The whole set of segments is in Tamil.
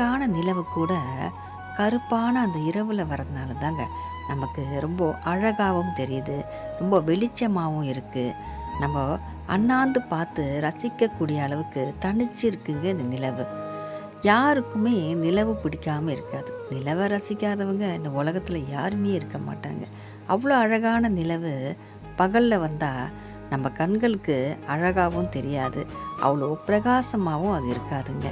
அழகான நிலவு கூட கருப்பான அந்த இரவில் வரதுனால தாங்க நமக்கு ரொம்ப அழகாகவும் தெரியுது ரொம்ப வெளிச்சமாகவும் இருக்குது நம்ம அண்ணாந்து பார்த்து ரசிக்கக்கூடிய அளவுக்கு தனிச்சு இருக்குங்க இந்த நிலவு. யாருக்குமே நிலவு பிடிக்காமல் இருக்காது. நிலவை ரசிக்காதவங்க இந்த உலகத்தில் யாருமே இருக்க மாட்டாங்க. அவ்வளோ அழகான நிலவு பகலில் வந்தால் நம்ம கண்களுக்கு அழகாகவும் தெரியாது. அவ்வளோ பிரகாசமாகவும் அது இருக்காதுங்க.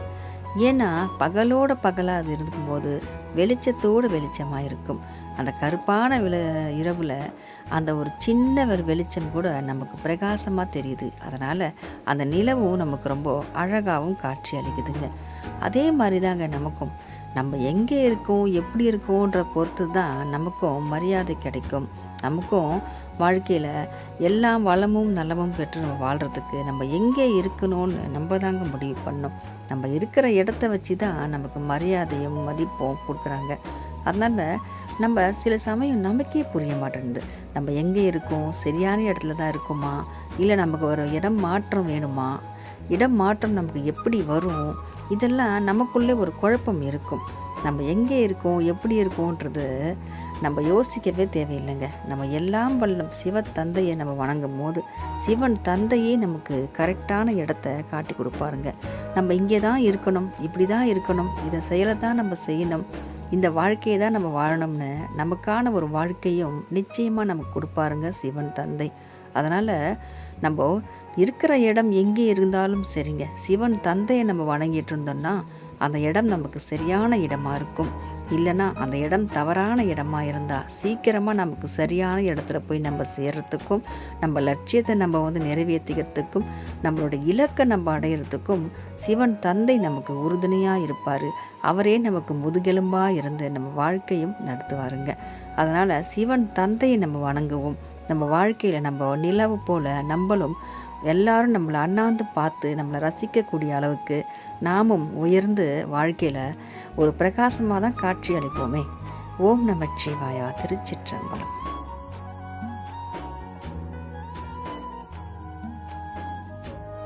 ஏன்னா பகலோட பகலாக அது இருக்கும்போது வெளிச்சத்தோடு வெளிச்சமாக இருக்கும். அந்த கருப்பான வில இரவில் அந்த ஒரு சின்ன ஒரு வெளிச்சம் கூட நமக்கு பிரகாசமாக தெரியுது. அதனால் அந்த நிலவும் நமக்கு ரொம்ப அழகாகவும் காட்சி அளிக்குதுங்க. அதே மாதிரி தாங்க நமக்கும். நம்ம எங்கே இருக்கோம் எப்படி இருக்கோன்ற பொறுத்து தான் நமக்கும் மரியாதை கிடைக்கும். நமக்கும் வாழ்க்கையில் எல்லாம் வளமும் நலமும் பெற்று நம்ம வாழ்கிறதுக்கு நம்ம எங்கே இருக்கணும்னு நம்ம தாங்க முடிவு பண்ணோம். நம்ம இருக்கிற இடத்த வச்சு தான் நமக்கு மரியாதையும் மதிப்பும் கொடுக்குறாங்க. அதனால் நம்ம சில சமயம் நமக்கே புரிய மாட்டேங்குது நம்ம எங்கே இருக்கோம் சரியான இடத்துல தான் இருக்கோமா? இல்லை நமக்கு ஒரு இடம் மாற்றம் வேணுமா? இடம் மாற்றம் நமக்கு எப்படி வரும்? இதெல்லாம் நமக்குள்ளே ஒரு குழப்பம் இருக்கும். நம்ம எங்கே இருக்கோம்? எப்படி இருக்கோன்றது நம்ம யோசிக்கவே தேவையில்லைங்க. நம்ம எல்லாம் வல்லம் சிவ தந்தையை நம்ம வணங்கும் போது சிவன் தந்தையே நமக்கு கரெக்டான இடத்த காட்டி கொடுப்பாருங்க. நம்ம இங்கே தான் இருக்கணும் இப்படி தான் இருக்கணும் இதை செயலை தான் நம்ம செய்யணும் இந்த வாழ்க்கையை தான் நம்ம வாழணும்னு நமக்கான ஒரு வாழ்க்கையும் நிச்சயமாக நமக்கு கொடுப்பாருங்க சிவன் தந்தை. அதனால் நம்ம இருக்கிற இடம் எங்கே இருந்தாலும் சரிங்க. சிவன் தந்தையை நம்ம வணங்கிட்டு இருந்தோம்னா அந்த இடம் நமக்கு சரியான இடமா இருக்கும். இல்லைன்னா அந்த இடம் தவறான இடமா இருந்தால் சீக்கிரமாக நமக்கு சரியான இடத்துல போய் நம்ம சேர்றதுக்கும் நம்ம லட்சியத்தை நம்ம வந்து நிறைவேற்றிக்கிறதுக்கும் நம்மளோட இலக்கை நம்ம அடையிறதுக்கும் சிவன் தந்தை நமக்கு உறுதுணையாக இருப்பார். அவரே நமக்கு முதுகெலும்பாக இருந்து நம்ம வாழ்க்கையும் நடத்துவாருங்க. அதனால் சிவன் தந்தையை நம்ம வணங்குவோம். நம்ம வாழ்க்கையில் நம்ம நிலவு போல் நம்மளும் எல்லாரும் நம்மளை அண்ணாந்து பார்த்து நம்மளை ரசிக்கக்கூடிய அளவுக்கு நாமும் உயர்ந்து வாழ்க்கையில் ஒரு பிரகாசமாக தான் காட்சி அளிப்போமே. ஓம் நமச்சிவாயா திருச்சிற்றம்பலம்.